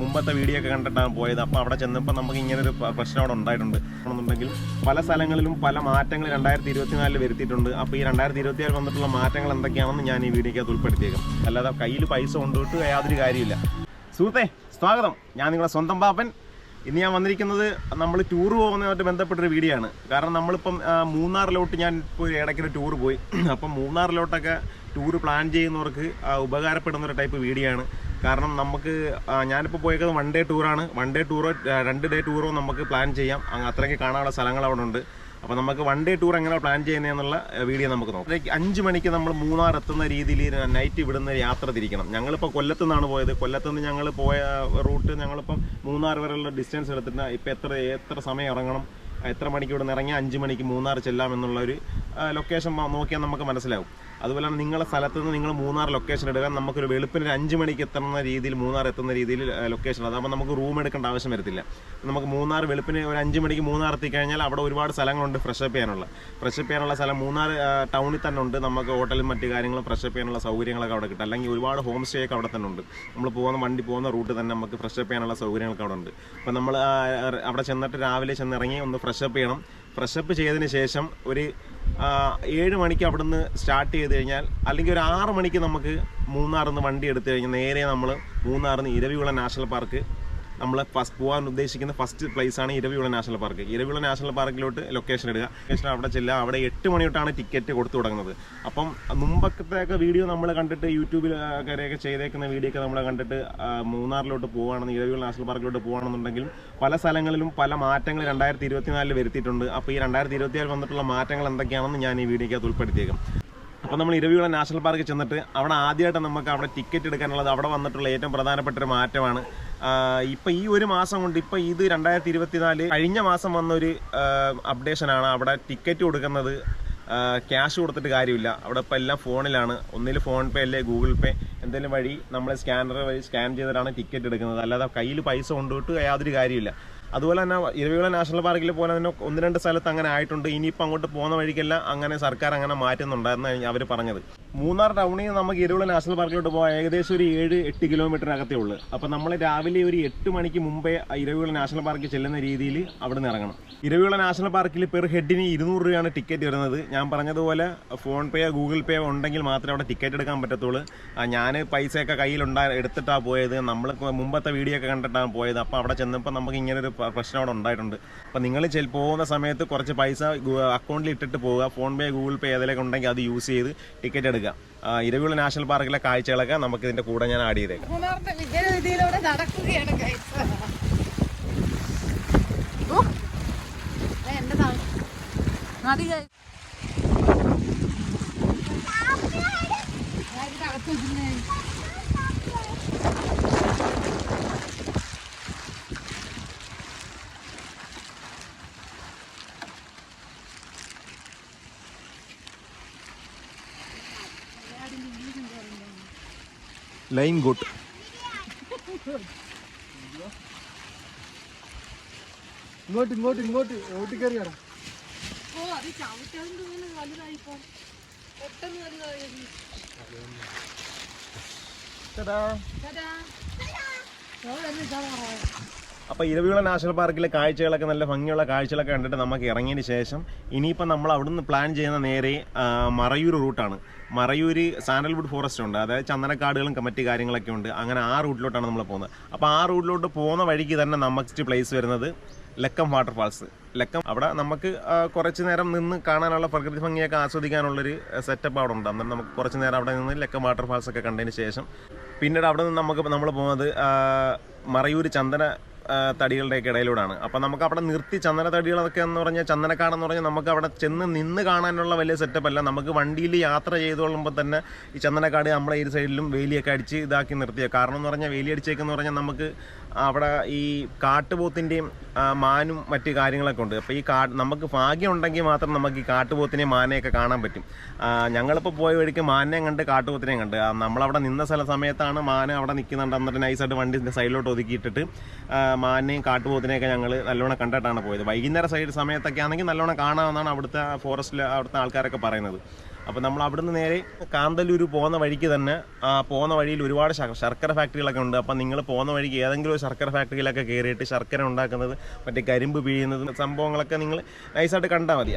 മുമ്പത്തെ വീഡിയോ ഒക്കെ കണ്ടിട്ടാണ് പോയത്. അപ്പോൾ അവിടെ ചെന്നപ്പോൾ നമുക്ക് ഇങ്ങനെ ഒരു പ്രശ്നം അവിടെ ഉണ്ടായിട്ടുണ്ട്. പല സ്ഥലങ്ങളിലും പല മാറ്റങ്ങൾ രണ്ടായിരത്തി ഇരുപത്തിനാലിൽ വരുത്തിയിട്ടുണ്ട്. അപ്പോൾ ഈ രണ്ടായിരത്തി ഇരുപത്തിയാറ് വന്നിട്ടുള്ള മാറ്റങ്ങൾ എന്തൊക്കെയാണെന്ന് ഞാൻ ഈ വീഡിയോക്കകത്ത് ഉൾപ്പെടുത്തിയേക്കും. അല്ലാതെ കയ്യിൽ പൈസ കൊണ്ടുപോയിട്ട് യാതൊരു കാര്യമില്ല സുഹൃത്തെ സ്വാഗതം. ഞാൻ നിങ്ങളുടെ സ്വന്തം പാപ്പൻ ഇന്ന് ഞാൻ വന്നിരിക്കുന്നത് നമ്മൾ ടൂർ പോകുന്നതുമായിട്ട് ബന്ധപ്പെട്ടൊരു വീഡിയോ ആണ്. കാരണം നമ്മളിപ്പം മൂന്നാറിലോട്ട് ഞാൻ ഇപ്പോൾ ഇടയ്ക്കൊരു ടൂർ പോയി. അപ്പം മൂന്നാറിലോട്ടൊക്കെ ടൂർ പ്ലാൻ ചെയ്യുന്നവർക്ക് ഉപകാരപ്പെടുന്ന ഒരു ടൈപ്പ് വീഡിയോ ആണ്. കാരണം നമുക്ക് ഞാനിപ്പോൾ പോയേക്കത് വൺ ഡേ ടൂറാണ് വൺ ഡേ ടൂറോ രണ്ട് ഡേ ടൂറോ നമുക്ക് പ്ലാൻ ചെയ്യാം. അത്രയ്ക്ക് കാണാനുള്ള സ്ഥലങ്ങൾ അവിടെ ഉണ്ട്. അപ്പോൾ നമുക്ക് വൺ ഡേ ടൂർ എങ്ങനെ പ്ലാൻ ചെയ്യുന്നതെന്നുള്ള വീഡിയോ നമുക്ക് നോക്കാം. അഞ്ച് മണിക്ക് നമ്മൾ മൂന്നാർ എത്തുന്ന രീതിയിൽ നൈറ്റ് ഇവിടുന്ന് യാത്ര തിരിക്കണം. ഞങ്ങളിപ്പോൾ കൊല്ലത്തു നിന്നാണ് പോയത്. കൊല്ലത്തു നിന്ന് ഞങ്ങൾ പോയ റൂട്ട് ഞങ്ങളിപ്പം മൂന്നാർ വരെയുള്ള ഡിസ്റ്റൻസ് എടുത്തിട്ട് ഇപ്പം എത്ര എത്ര സമയം ഇറങ്ങണം എത്ര മണിക്ക് ഇവിടെ നിന്ന് ഇറങ്ങി അഞ്ച് മണിക്ക് മൂന്നാർ ചെല്ലാം എന്നുള്ള ഒരു ലൊക്കേഷൻ നോക്കിയാൽ നമുക്ക് മനസ്സിലാവും. അതുപോലെ തന്നെ നിങ്ങളെ സ്ഥലത്ത് നിന്ന് നിങ്ങൾ മൂന്നാർ ലൊക്കേഷൻ എടുക്കാൻ നമുക്കൊരു വെളുപ്പിന് ഒരു അഞ്ച് മണിക്ക് എത്തുന്ന രീതിയിൽ മൂന്നാർ എത്തുന്ന രീതിയിൽ ലൊക്കേഷൻ അതാകുമ്പോൾ നമുക്ക് റൂം എടുക്കേണ്ട ആവശ്യം വരത്തില്ല. നമുക്ക് മൂന്നാർ വെളുപ്പിന് ഒരു അഞ്ച് മണിക്ക് മൂന്നാർ എത്തിക്കഴിഞ്ഞാൽ അവിടെ ഒരുപാട് സ്ഥലങ്ങളുണ്ട് ഫ്രഷപ്പ് ചെയ്യാനുള്ള. ഫ്രഷപ്പ് ചെയ്യാനുള്ള സ്ഥലം മൂന്നാർ ടൗണിൽ തന്നെ ഉണ്ട്. നമുക്ക് ഹോട്ടലും മറ്റു കാര്യങ്ങളും ഫ്രഷപ്പ് ചെയ്യാനുള്ള സൗകര്യങ്ങളൊക്കെ അവിടെ കിട്ടും. അല്ലെങ്കിൽ ഒരുപാട് ഹോം സ്റ്റേ ഒക്കെ അവിടെ തന്നെ ഉണ്ട്. നമ്മൾ പോകുന്ന വണ്ടി പോകുന്ന റൂട്ട് തന്നെ നമുക്ക് ഫ്രഷപ്പ് ചെയ്യാനുള്ള സൗകര്യങ്ങളൊക്കെ അവിടെ ഉണ്ട്. അപ്പോൾ നമ്മൾ അവിടെ ചെന്നിട്ട് രാവിലെ ചെന്നിറങ്ങി ഒന്ന് ഫ്രഷപ്പ് ചെയ്യണം. ഫ്രഷപ്പ് ചെയ്തതിന് ശേഷം ഒരു ഏഴ് മണിക്ക് അവിടുന്ന് സ്റ്റാർട്ട് ചെയ്ത് കഴിഞ്ഞാൽ അല്ലെങ്കിൽ ഒരു ആറ് മണിക്ക് നമുക്ക് മൂന്നാറിൽ നിന്ന് വണ്ടി എടുത്തു കഴിഞ്ഞാൽ നേരെ നമ്മൾ മൂന്നാറിൽ നിന്ന് ഇരവികുളം നാഷണൽ പാർക്ക് നമ്മൾ ഫസ്റ്റ് പോകാൻ ഉദ്ദേശിക്കുന്ന ഫസ്റ്റ് പ്ലേസ് ആണ് Eravikulam national park. Eravikulam national പാർക്കിലോട്ട് location ഇടുക. ലൊക്കേഷൻ അവിടെ ചെല്ലുക. അവിടെ എട്ട് മണി തൊട്ടാണ് ടിക്കറ്റ് കൊടുത്തു തുടങ്ങുന്നത്. അപ്പം മുമ്പത്തെ വീഡിയോ നമ്മൾ കണ്ടിട്ട് യൂട്യൂബിൽ കരയൊക്കെ ചെയ്തേക്കുന്ന വീഡിയോ ഒക്കെ നമ്മൾ കണ്ടിട്ട് മൂന്നാറിലോട്ട് പോകുകയാണെന്ന് ഇരവികുളം നാഷണൽ പാർക്കിലോട്ട് പോകുകയാണെന്നുണ്ടെങ്കിലും പല സ്ഥലങ്ങളിലും പല മാറ്റങ്ങൾ രണ്ടായിരത്തി ഇരുപത്തിനാലിൽ വരുത്തിയിട്ടുണ്ട്. അപ്പോൾ ഈ രണ്ടായിരത്തി ഇരുപത്തിയാറ് വന്നിട്ടുള്ള മാറ്റങ്ങൾ എന്തൊക്കെയാണെന്ന് ഞാൻ ഈ വീഡിയോയ്ക്കകത്ത് ഉൾപ്പെടുത്തിയേക്കും. അപ്പോൾ നമ്മൾ ഇരവികുളം നാഷണൽ പാർക്ക് ചെന്നിട്ട് അവിടെ ആദ്യമായിട്ട് നമുക്ക് അവിടെ ടിക്കറ്റ് എടുക്കാനുള്ളത് അവിടെ വന്നിട്ടുള്ള ഏറ്റവും പ്രധാനപ്പെട്ട ഒരു മാറ്റമാണ് ഇപ്പം ഈ ഒരു മാസം കൊണ്ട് ഇപ്പം ഇത് രണ്ടായിരത്തി ഇരുപത്തിനാല് കഴിഞ്ഞ മാസം വന്നൊരു അപ്ഡേഷനാണ് അവിടെ ടിക്കറ്റ് കൊടുക്കുന്നത് ക്യാഷ് കൊടുത്തിട്ട് കാര്യമില്ല. അവിടെ ഇപ്പം എല്ലാം ഫോണിലാണ്. ഒന്നിൽ ഫോൺ പേ അല്ലേ ഗൂഗിൾ പേ എന്തെങ്കിലും വഴി നമ്മൾ സ്കാനർ വഴി സ്കാൻ ചെയ്തിട്ടാണ് ടിക്കറ്റ് എടുക്കുന്നത്. അല്ലാതെ കയ്യിൽ പൈസ കൊണ്ടുപോയിട്ട് യാതൊരു കാര്യമില്ല അതുപോലെ തന്നെ ഇരവികുളം നാഷണൽ പാർക്കിൽ പോലെ തന്നെ ഒന്ന് രണ്ട് സ്ഥലത്ത് അങ്ങനെ ആയിട്ടുണ്ട്. ഇനിയിപ്പോൾ അങ്ങോട്ട് പോകുന്ന വഴിക്കെല്ലാം അങ്ങനെ സർക്കാർ അങ്ങനെ മാറ്റുന്നുണ്ടായിരുന്നു അവർ പറഞ്ഞത്. മൂന്നാർ ടൗണിൽ നിന്ന് നമുക്ക് ഇരവികുളം നാഷണൽ പാർക്കിലോട്ട് പോകാൻ ഏകദേശം ഒരു ഏഴ് എട്ട് കിലോമീറ്ററിനകത്തേ ഉള്ളൂ. അപ്പോൾ നമ്മൾ രാവിലെ ഒരു എട്ട് മണിക്ക് മുമ്പേ ഇരവികുളം നാഷണൽ പാർക്കിൽ ചെല്ലുന്ന രീതിയിൽ അവിടെ നിന്ന് ഇറങ്ങണം. ഇരവികുളം നാഷണൽ പാർക്കിൽ പെർ ഹെഡിന് ഇരുന്നൂറ് രൂപയാണ് ടിക്കറ്റ് വരുന്നത്. ഞാൻ പറഞ്ഞതുപോലെ ഫോൺ പേ ഗൂഗിൾ പേ ഉണ്ടെങ്കിൽ മാത്രമേ അവിടെ ടിക്കറ്റ് എടുക്കാൻ പറ്റത്തുള്ളൂ. ഞാൻ പൈസയൊക്കെ കയ്യിലുണ്ടാ എടുത്തിട്ടാണ് പോയത്. നമ്മൾ മുമ്പത്തെ വീഡിയോ ഒക്കെ കണ്ടിട്ടാണ് പോയത്. അപ്പോൾ അവിടെ ചെന്നപ്പോൾ നമുക്ക് ഇങ്ങനെ ഒരു പ്രശ്നം അവിടെ ഉണ്ടായിട്ടുണ്ട്. അപ്പോൾ നിങ്ങൾ ചെൽ പോകുന്ന സമയത്ത് കുറച്ച് പൈസ അക്കൗണ്ടിൽ ഇട്ടിട്ട് പോവുക. ഫോൺ പേ ഗൂഗിൾ പേ ഏതെങ്കിലും ഉണ്ടെങ്കിൽ അത് യൂസ് ചെയ്ത് ടിക്കറ്റ് എടുക്കുക. ഇരവികുളം നാഷണൽ പാർക്കിലെ കാഴ്ചകളൊക്കെ നമുക്ക് ഇതിന്റെ കൂടെ ഞാൻ ആഡ് ചെയ്തേക്കാം. നടക്കുകയാണ് മതി ലൈൻ ഗുഡ് ഇങ്ങോട്ട് ഇങ്ങോട്ട് ഇങ്ങോട്ട് ഓട്ടി കയറിയാടാ ഓ, അത് വലുതായിപ്പോ. പെട്ടെന്ന് വലുതായി. ഇതാ പറയാ. അപ്പോൾ ഇരവികുള നാഷണൽ പാർക്കിലെ കാഴ്ചകളൊക്കെ നല്ല ഭംഗിയുള്ള കാഴ്ചകളൊക്കെ കണ്ടിട്ട് നമുക്ക് ഇറങ്ങിയതിന് ശേഷം ഇനിയിപ്പോൾ നമ്മൾ അവിടുന്ന് പ്ലാൻ ചെയ്യുന്ന നേരെ മറയൂർ റൂട്ടാണ് മറയൂർ സാൻഡൽവുഡ് ഫോറസ്റ്റ് ഉണ്ട്. അതായത് ചന്ദനക്കാടുകളും മറ്റ് കാര്യങ്ങളൊക്കെ ഉണ്ട്. അങ്ങനെ ആ റൂട്ടിലോട്ടാണ് നമ്മൾ പോകുന്നത്. അപ്പോൾ ആ റൂട്ടിലോട്ട് പോകുന്ന വഴിക്ക് തന്നെ നമുക്ക് പ്ലേസ് വരുന്നത് ലക്കം വാട്ടർഫാൾസ് ലക്കം അവിടെ നമുക്ക് കുറച്ച് നേരം നിന്ന് കാണാനുള്ള പ്രകൃതി ഭംഗിയൊക്കെ ആസ്വദിക്കാനുള്ളൊരു സെറ്റപ്പ് അവിടെ ഉണ്ട്. അന്നേരം നമുക്ക് കുറച്ച് നേരം അവിടെ നിന്ന് ലക്കം വാട്ടർഫാൾസ് ഒക്കെ കണ്ടതിന് ശേഷം പിന്നീട് അവിടെ നിന്ന് നമുക്ക് നമ്മൾ പോകുന്നത് മറയൂർ ചന്ദന തടികളുടെയൊക്കെ ഇടയിലൂടെയാണ് അപ്പം നമുക്ക് അവിടെ നിർത്തി ചന്ദന തടികളൊക്കെ എന്ന് പറഞ്ഞാൽ ചന്ദനക്കാടെന്ന് പറഞ്ഞാൽ നമുക്ക് അവിടെ ചെന്ന് നിന്ന് കാണാനുള്ള വലിയ സെറ്റപ്പ് അല്ല നമുക്ക് വണ്ടിയിൽ യാത്ര ചെയ്തുകൊള്ളുമ്പോൾ തന്നെ ഈ ചന്ദനക്കാട് നമ്മുടെ ഈ സൈഡിലും വേലിയൊക്കെ അടിച്ച് ഇതാക്കി നിർത്തിയ. കാരണം എന്ന് പറഞ്ഞാൽ വേലി അടിച്ചേക്കെന്ന് പറഞ്ഞാൽ നമുക്ക് അവിടെ ഈ കാട്ടുപോത്തിന്റെയും മാനും മറ്റ് കാര്യങ്ങളൊക്കെ ഉണ്ട്. അപ്പോൾ ഈ കാ നമുക്ക് ഭാഗ്യം ഉണ്ടെങ്കിൽ മാത്രം നമുക്ക് ഈ കാട്ടുപോത്തിനെയും മാനയൊക്കെ കാണാൻ പറ്റും. ഞങ്ങളിപ്പോൾ പോയ വഴിക്ക് മാനയും കണ്ട് കാട്ടുപോത്തിനെയും കണ്ട്. നമ്മളവിടെ നിന്ന സ്ഥല സമയത്താണ് മാന അവിടെ നിൽക്കുന്നുണ്ട് എന്നിട്ട് നൈസായിട്ട് വണ്ടി സൈഡിലോട്ട് ഒതുക്കിയിട്ടിട്ട് മാനെയും കാട്ടുപോത്തിനെയൊക്കെ ഞങ്ങൾ നല്ലോണം കണ്ടിട്ടാണ് പോയത്. വൈകുന്നേര സൈഡ് സമയത്തൊക്കെ ആണെങ്കിൽ നല്ലോണം കാണാമെന്നാണ് അവിടുത്തെ ഫോറസ്റ്റിൽ അവിടുത്തെ ആൾക്കാരൊക്കെ പറയുന്നത്. അപ്പോൾ നമ്മൾ അവിടുന്ന് നേരെ കാന്തല്ലൂർ പോകുന്ന വഴിക്ക് തന്നെ ആ, പോകുന്ന വഴിയിൽ ഒരുപാട് ശർ- ശർക്കര ഫാക്ടറികളൊക്കെ ഉണ്ട്. അപ്പോൾ നിങ്ങൾ പോകുന്ന വഴിക്ക് ഏതെങ്കിലും ഒരു ശർക്കര ഫാക്ടറിയിലൊക്കെ കയറിയിട്ട് ശർക്കര ഉണ്ടാക്കുന്നത് മറ്റേ കരിമ്പ് പിഴിയുന്നത് സംഭവങ്ങളൊക്കെ നിങ്ങൾ നൈസായിട്ട് കണ്ടാൽ മതി.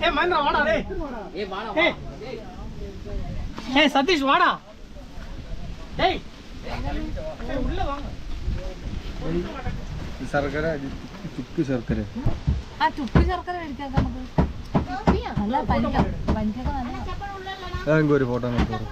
ஏ மகேந்திரா வாடா டேய் ஏய் ஏய் சதீஷ் வாடா டேய் ஏய், உள்ள வாங்க ശർക്കര ചുക്ക് ശർക്കര ആ ചുപ്പി ശർക്കര മേടിക്കാം നമുക്ക് ചുപ്പിയാ? നല്ല പനിക്ക പനിക്കൊക്കെ നല്ല അതെങ്കിൽ ഒരു ഫോട്ടോ നോക്കാം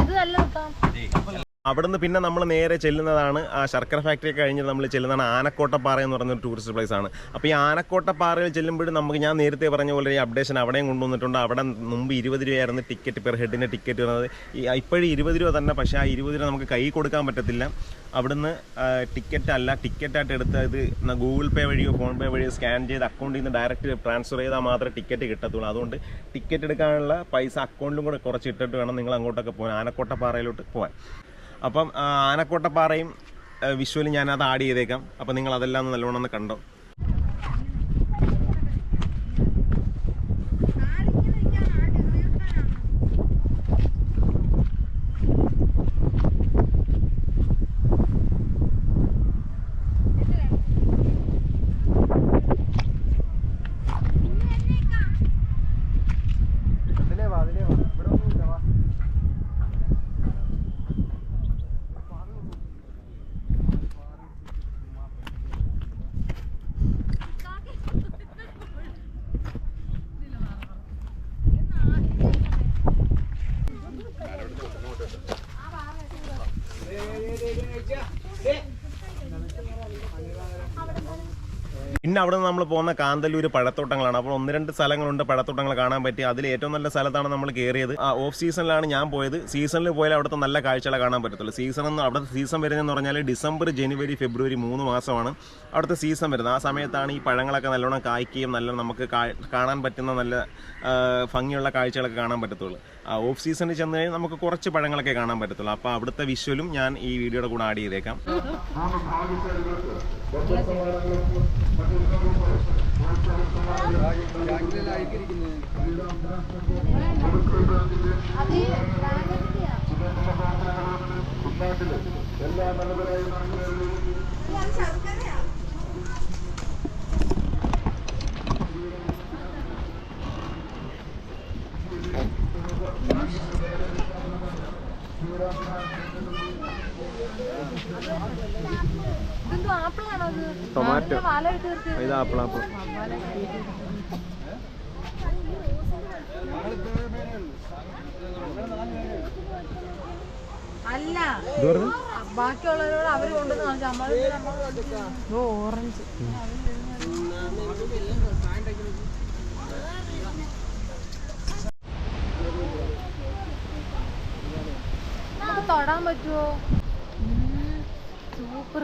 ഇത് നല്ല കിട്ടാം അവിടുന്ന് പിന്നെ നമ്മൾ നേരെ ചെല്ലുന്നതാണ് ആ ശർക്കര ഫാക്ടറി കഴിഞ്ഞ് നമ്മൾ ചെല്ലുന്നതാണ് ആനക്കോട്ടപ്പാറ എന്ന് ഒരു ടൂറിസ്റ്റ് പ്ലേസ് ആണ്. അപ്പോൾ ഈ ആനക്കോട്ടപ്പാറയിൽ ചെല്ലുമ്പോഴും നമുക്ക് ഞാൻ നേരത്തെ പറഞ്ഞ പോലെ ഈ അപ്ഡേഷൻ അവിടെയും കൊണ്ടുവന്നിട്ടുണ്ട്. അവിടെ മുമ്പ് ഇരുപത് രൂപയായിരുന്നു ടിക്കറ്റ് പെർ ഹെഡിന്റെ ടിക്കറ്റ് വരുന്നത്. ഈ ഇപ്പോഴും ഇരുപത് രൂപ തന്നെ പക്ഷേ ആ ഇരുപത് രൂപ നമുക്ക് കൈ കൊടുക്കാൻ പറ്റത്തില്ല. അവിടുന്ന് ടിക്കറ്റ് അല്ല ടിക്കറ്റായിട്ട് എടുത്ത് ഇത് ഗൂഗിൾ പേ വഴിയോ ഫോൺ പേ വഴിയോ സ്കാൻ ചെയ്ത് അക്കൗണ്ടിൽ നിന്ന് ഡയറക്റ്റ് ട്രാൻസ്ഫർ ചെയ്താൽ മാത്രമേ ടിക്കറ്റ് കിട്ടത്തുള്ളൂ. അതുകൊണ്ട് ടിക്കറ്റ് എടുക്കാനുള്ള പൈസ അക്കൗണ്ടിലും കൂടെ കുറച്ച് ഇട്ടിട്ട് വേണം നിങ്ങൾ അങ്ങോട്ടൊക്കെ പോകാൻ ആനക്കോട്ടപ്പാറയിലോട്ട് പോകാൻ. അപ്പം ആനക്കോട്ടപ്പാറയും വിഷ്വലും ഞാനത് ആഡ് ചെയ്തേക്കാം. അപ്പം നിങ്ങൾ അതെല്ലാം നല്ലോണം ഒന്ന് കണ്ടോ? പിന്നെ അവിടെ നിന്ന് നമ്മൾ പോകുന്ന കാന്തല്ലൂർ പഴത്തോട്ടങ്ങളാണ്. അപ്പോൾ ഒന്ന് രണ്ട് സ്ഥലങ്ങളുണ്ട് പഴത്തോട്ടങ്ങൾ കാണാൻ പറ്റി അതിൽ ഏറ്റവും നല്ല സ്ഥലത്താണ് നമ്മൾ കയറിയത് ആ ഓഫ് സീസണിലാണ് ഞാൻ പോയത്. സീസണിൽ പോയാൽ അവിടുത്തെ നല്ല കാഴ്ചകളെ കാണാൻ പറ്റത്തുള്ളൂ. സീസൺ എന്ന് അവിടുത്തെ സീസൺ വരുന്നതെന്ന് പറഞ്ഞാൽ ഡിസംബർ ജനുവരി ഫെബ്രുവരി മൂന്ന് മാസമാണ് അവിടുത്തെ സീസൺ വരുന്നത്. ആ സമയത്താണ് ഈ പഴങ്ങളൊക്കെ നല്ലോണം കായ്ക്കുകയും നല്ല നമുക്ക് കാണാൻ പറ്റുന്ന നല്ല ഭംഗിയുള്ള കാഴ്ചകളൊക്കെ കാണാൻ പറ്റത്തുള്ളൂ. ഓഫ് സീസണിൽ ചെന്ന് കഴിഞ്ഞാൽ നമുക്ക് കുറച്ച് പഴങ്ങളൊക്കെ കാണാൻ പറ്റത്തുള്ളൂ. അപ്പോൾ അവിടുത്തെ വിഷ്വലും ഞാൻ ഈ വീഡിയോയുടെ കൂടെ ആഡ് ചെയ്തേക്കാം. എല്ലാ ബ്രാൻഡഡിന്റെയാ. ഇത് ആപ്പിൾ ആപ്പിൾ അല്ല ബാക്കിയുള്ളവരോട് അവർ കൊണ്ടുവന്ന് ഓറഞ്ച്. തൊടാൻ പറ്റുമോ സൂപ്പർ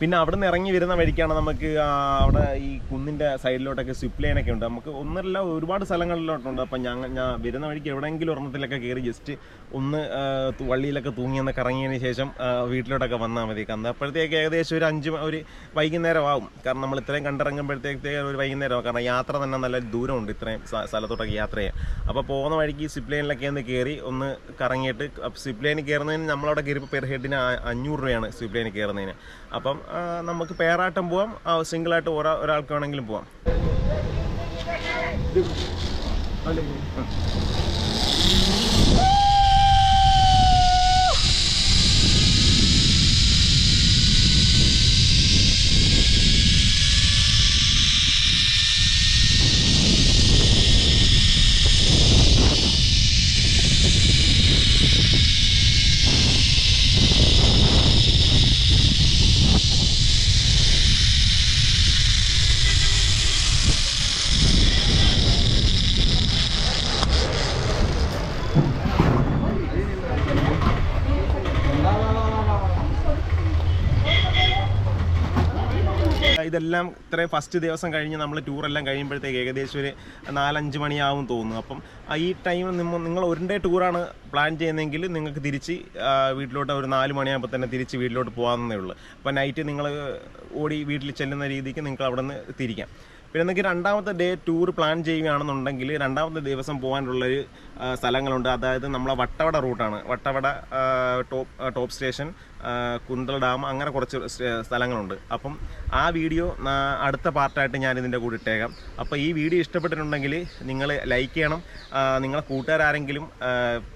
പിന്നെ അവിടെ നിന്ന് ഇറങ്ങി വരുന്ന വഴിക്കാണ് നമുക്ക് അവിടെ ഈ കുന്നിന്റെ സൈഡിലോട്ടൊക്കെ സിപ്പ് ലൈനൊക്കെ ഉണ്ട്. നമുക്ക് ഒന്നല്ല ഒരുപാട് സ്ഥലങ്ങളിലോട്ടുണ്ട്. അപ്പം ഞങ്ങൾ ഞാൻ വരുന്ന വഴിക്ക് എവിടെയെങ്കിലും ഒരെണ്ണത്തിലൊക്കെ കയറി ജസ്റ്റ് ഒന്ന് വള്ളിയിലൊക്കെ തൂങ്ങി തൂങ്ങിയെന്ന് കറങ്ങിയതിന് ശേഷം വീട്ടിലോട്ടൊക്കെ വന്നാൽ മതി. കാരണം അപ്പോഴത്തേക്ക് ഏകദേശം ഒരു അഞ്ച് ഒരു വൈകുന്നേരം ആവും കാരണം നമ്മൾ ഇത്രയും കണ്ടിറങ്ങുമ്പോഴത്തേക്ക് ഒരു വൈകുന്നേരം ആവും കാരണം യാത്ര തന്നെ നല്ല ദൂരമുണ്ട് ഇത്രയും സ്ഥ- സ്ഥലത്തോട്ടൊക്കെ യാത്ര ചെയ്യാൻ. അപ്പോൾ പോകുന്ന വഴിക്ക് സിപ്പ് ലൈനിലൊക്കെ ഒന്ന് കയറി ഒന്ന് കറങ്ങിയിട്ട് സിപ്പ് ലൈനിൽ കയറുന്നതിന് നമ്മളവിടെ കയറിയപ്പോൾ പെർ ഹെഡിന് അഞ്ഞൂറ് രൂപയാണ് സിപ്പ് ലൈനിൽ കയറുന്നതിന്. അപ്പം നമുക്ക് പേറാട്ടം പോവാം. സിംഗിളായിട്ട് ഒരാ ഒരാൾക്ക് വേണമെങ്കിലും പോവാം. ഇതെല്ലാം ഇത്രയും ഫസ്റ്റ് ദിവസം കഴിഞ്ഞ് നമ്മൾ ടൂറെല്ലാം കഴിയുമ്പോഴത്തേക്ക് ഏകദേശം ഒരു നാലഞ്ച് മണിയാവും തോന്നുന്നു. അപ്പം ഈ ടൈം നിങ്ങൾ ഒരു ഡേ ടൂറാണ് പ്ലാൻ ചെയ്യുന്നതെങ്കിൽ നിങ്ങൾക്ക് തിരിച്ച് വീട്ടിലോട്ട് ഒരു നാല് മണിയാകുമ്പോൾ തന്നെ തിരിച്ച് വീട്ടിലോട്ട് പോകാമെന്നേ ഉള്ളൂ. അപ്പോൾ നൈറ്റ് നിങ്ങൾ ഓടി വീട്ടിൽ ചെല്ലുന്ന രീതിക്ക് നിങ്ങൾക്ക് അവിടെ നിന്ന് തിരിക്കാം. പിന്നെ നിങ്ങൾക്ക് രണ്ടാമത്തെ ഡേ ടൂർ പ്ലാൻ ചെയ്യുകയാണെന്നുണ്ടെങ്കിൽ രണ്ടാമത്തെ ദിവസം പോകാനുള്ളൊരു സ്ഥലങ്ങളുണ്ട്. അതായത് നമ്മളെ വട്ടവട റൂട്ടാണ് വട്ടവട ടോപ്പ് ടോപ്പ് സ്റ്റേഷൻ ആ, ഡാം അങ്ങനെ കുറച്ച് സ്ഥലങ്ങളുണ്ട്. അപ്പം ആ വീഡിയോ അടുത്ത പാർട്ടായിട്ട് ഞാൻ ഇതിന്റെ കൂടെ ഇട്ടേക്കാം. അപ്പോൾ ഈ വീഡിയോ ഇഷ്ടപ്പെട്ടിട്ടുണ്ടെങ്കിൽ നിങ്ങൾ ലൈക്ക് ചെയ്യണം. നിങ്ങളെ കൂട്ടുകാരെങ്കിലും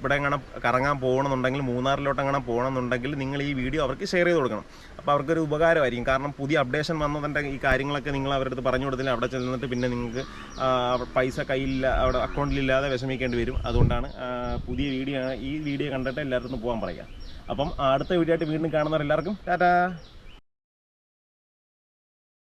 ഇവിടെ എങ്ങനെ കറങ്ങാൻ പോകണമെന്നുണ്ടെങ്കിൽ മൂന്നാറിലോട്ട് എങ്ങനെ പോകണമെന്നുണ്ടെങ്കിൽ നിങ്ങൾ ഈ വീഡിയോ അവർക്ക് ഷെയർ ചെയ്ത് കൊടുക്കണം. അപ്പോൾ അവർക്കൊരു ഉപകാരമായിരിക്കും. കാരണം പുതിയ അപ്ഡേഷൻ വന്നതിന്റെ ഈ കാര്യങ്ങളൊക്കെ നിങ്ങൾ അവരുടെ അടുത്ത് പറഞ്ഞു കൊടുത്തില്ല. അവിടെ ചെന്നിട്ട് പിന്നെ നിങ്ങൾക്ക് പൈസ കയ്യിലില്ല അവിടെ അക്കൗണ്ടിലില്ലാതെ വിഷമിക്കേണ്ടി വരും. അതുകൊണ്ടാണ് പുതിയ വീഡിയോ ഈ വീഡിയോ കണ്ടിട്ട് എല്ലായിടത്തും പോകാൻ പറയുക. അപ്പം അടുത്ത വീഡിയോ ആയിട്ട് വീണ്ടും കാണുന്നവരെല്ലാവർക്കും ടാറ്റാ.